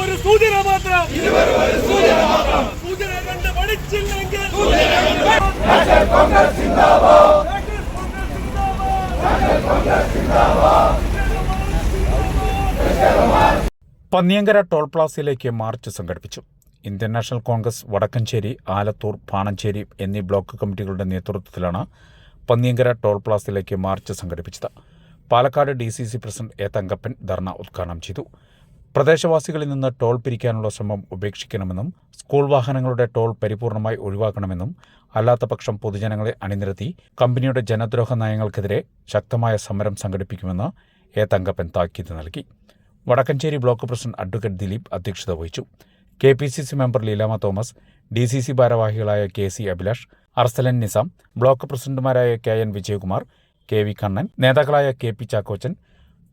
ഒരു പഠിച്ചില്ലെങ്കിൽ കോൺഗ്രസ് പന്നിയങ്കര ടോൾ പ്ലാസയിലേക്ക് മാർച്ച് സംഘടിപ്പിച്ചു. ഇന്ത്യൻ നാഷണൽ കോൺഗ്രസ് വടക്കഞ്ചേരി ആലത്തൂർ പാണഞ്ചേരി എന്നീ ബ്ലോക്ക് കമ്മിറ്റികളുടെ നേതൃത്വത്തിലാണ് പന്നിയങ്കര ടോൾ പ്ലാസയിലേക്ക് മാർച്ച് സംഘടിപ്പിച്ചത്. Palakkad D C C president A Thankappan dharna ഉദ്ഘാടനം ചെയ്തു. പ്രദേശവാസികളിൽ നിന്ന് ടോൾ പിരിക്കാനുള്ള ശ്രമം ഉപേക്ഷിക്കണമെന്നും സ്കൂൾ വാഹനങ്ങളുടെ ടോൾ പരിപൂർണമായി ഒഴിവാക്കണമെന്നും അല്ലാത്തപക്ഷം പൊതുജനങ്ങളെ അണിനിരത്തി കമ്പനിയുടെ ജനദ്രോഹ നയങ്ങൾക്കെതിരെ ശക്തമായ സമരം സംഘടിപ്പിക്കുമെന്ന് എ തങ്കപ്പൻ താക്കീത് നൽകി. Vadakkanchery block president advocate Dileep അധ്യക്ഷത വഹിച്ചു. K P C C member Leelama Thomas D C C ഭാരവാഹികളായ K C Abhilash Arsalan Nizam block പ്രസിഡന്റുമാരായ K N Vijayakumar K V Kannan നേതാക്കളായ K P Chackochan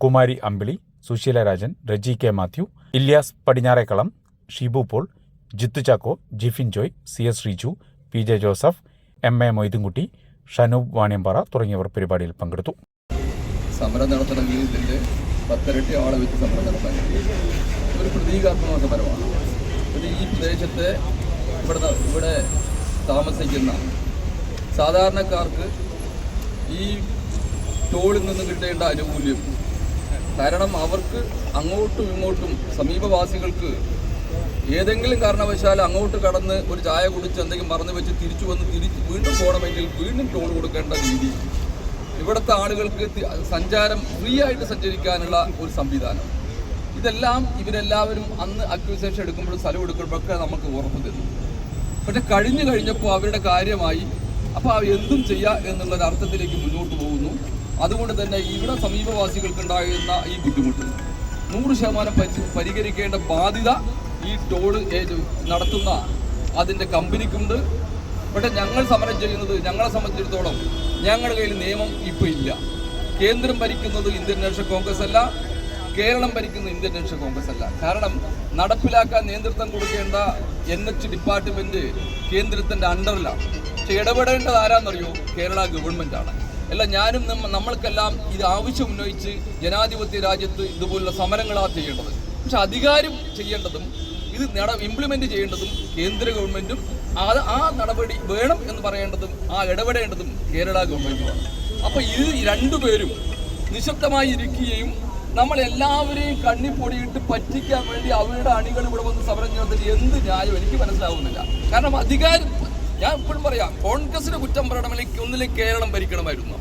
Kumari Ambili Susheela Rajan Reji K Mathew Ilyas Padinjarekkalam Shibu Paul Jithu Chacko Jifin Joy C S Riju P J Joseph M A Moithumkutty Shanoob Vaniyampara തുടങ്ങിയവർ പരിപാടിയിൽ പങ്കെടുത്തു. സമരം നടത്തണമെങ്കിൽ ഇതിന്റെ പത്തിരട്ടി ആളെ വെച്ച് സമരം നടത്താൻ ഒരു പ്രതീകാത്മക സമരമാണ്. പിന്നെ ഈ പ്രദേശത്തെ ഇവിടെ ഇവിടെ താമസിക്കുന്ന സാധാരണക്കാർക്ക് ഈ ടോളിൽ നിന്ന് കിട്ടേണ്ട ആനുകൂല്യം. കാരണം അവർക്ക് അങ്ങോട്ടും ഇങ്ങോട്ടും സമീപവാസികൾക്ക് ഏതെങ്കിലും കാരണവശാൽ അങ്ങോട്ട് കടന്ന് ഒരു ചായ കുടിച്ച് എന്തെങ്കിലും മറന്നു വെച്ച് തിരിച്ചു വന്ന് തിരിച്ച് വീണ്ടും പോകണമെങ്കിൽ വീണ്ടും ടോൾ കൊടുക്കേണ്ട രീതി. ഇവിടുത്തെ ആളുകൾക്ക് സഞ്ചാരം ഫ്രീ ആയിട്ട് സഞ്ചരിക്കാനുള്ള ഒരു സംവിധാനം. ഇതെല്ലാം ഇവരെല്ലാവരും അന്ന് അക്യൂസേഷൻ എടുക്കുമ്പോഴും സ്ഥലം എടുക്കുമ്പോഴൊക്കെ നമുക്ക് ഉറപ്പ് തരുന്നു. പക്ഷെ കഴിഞ്ഞു കഴിഞ്ഞപ്പോൾ അവരുടെ കാര്യമായി അപ്പോൾ എന്തും ചെയ്യുക എന്നുള്ളൊരു അർത്ഥത്തിലേക്ക് മുന്നോട്ട് പോകുന്നു. അതുകൊണ്ട് തന്നെ ഇവിടെ സമീപവാസികൾക്ക് ഉണ്ടാകുന്ന ഈ ബുദ്ധിമുട്ട്. നൂറ് ശതമാനം പരി- പരിഹരിക്കേണ്ട ബാധ്യത ഈ ടോൾ നടത്തുന്ന അതിന്റെ കമ്പനിക്കുണ്ട്. പക്ഷേ ഞങ്ങൾ സമരം ചെയ്യുന്നത് ഞങ്ങളെ സംബന്ധിച്ചിടത്തോളം ഞങ്ങളുടെ കയ്യിൽ നിയമം ഇപ്പോൾ ഇല്ല. കേന്ദ്രം ഭരിക്കുന്നത് ഇന്ത്യൻ നാഷണൽ കോൺഗ്രസ് അല്ല കേരളം ഭരിക്കുന്ന ഇന്ത്യൻ നാഷണൽ കോൺഗ്രസ് അല്ല. കാരണം നടപ്പിലാക്കാൻ നേതൃത്വം കൊടുക്കേണ്ട എൻ എച്ച് ഡിപ്പാർട്ട്മെന്റ് കേന്ദ്രത്തിന്റെ അണ്ടറിലാണ്. പക്ഷെ ഇടപെടേണ്ടത് ആരാന്നറിയോ? കേരള ഗവൺമെന്റ് ആണ് അല്ല ഞാനും നമ്മൾക്കെല്ലാം ഇത് ആവശ്യം ഉന്നയിച്ച് ജനാധിപത്യ രാജ്യത്ത് ഇതുപോലുള്ള സമരങ്ങളാണ് ചെയ്യേണ്ടത്. പക്ഷെ അധികാരം ചെയ്യേണ്ടതും ഇത് നട ഇംപ്ലിമെന്റ് ചെയ്യേണ്ടതും കേന്ദ്ര ഗവൺമെന്റും അത് ആ നടപടി വേണം എന്ന് പറയേണ്ടതും ആ ഇടപെടേണ്ടതും കേരള ഗവൺമെന്റുമാണ്. അപ്പൊ ഇത് രണ്ടുപേരും നിശബ്ദമായി ഇരിക്കുകയും നമ്മളെല്ലാവരെയും കണ്ണി പൊടിയിട്ട് പറ്റിക്കാൻ വേണ്ടി അവരുടെ അണികൾ ഇവിടെ വന്ന് സമരം ചെയ്യുന്നതിൽ എന്ത് ന്യായം? എനിക്ക് മനസ്സിലാവുന്നില്ല. കാരണം അധികാരം ഞാൻ ഇപ്പോഴും പറയാം കോൺഗ്രസിന്റെ കുറ്റം പറയണമെങ്കിൽ ഒന്നിലെ കേരളം ഭരിക്കണമായിരുന്നു.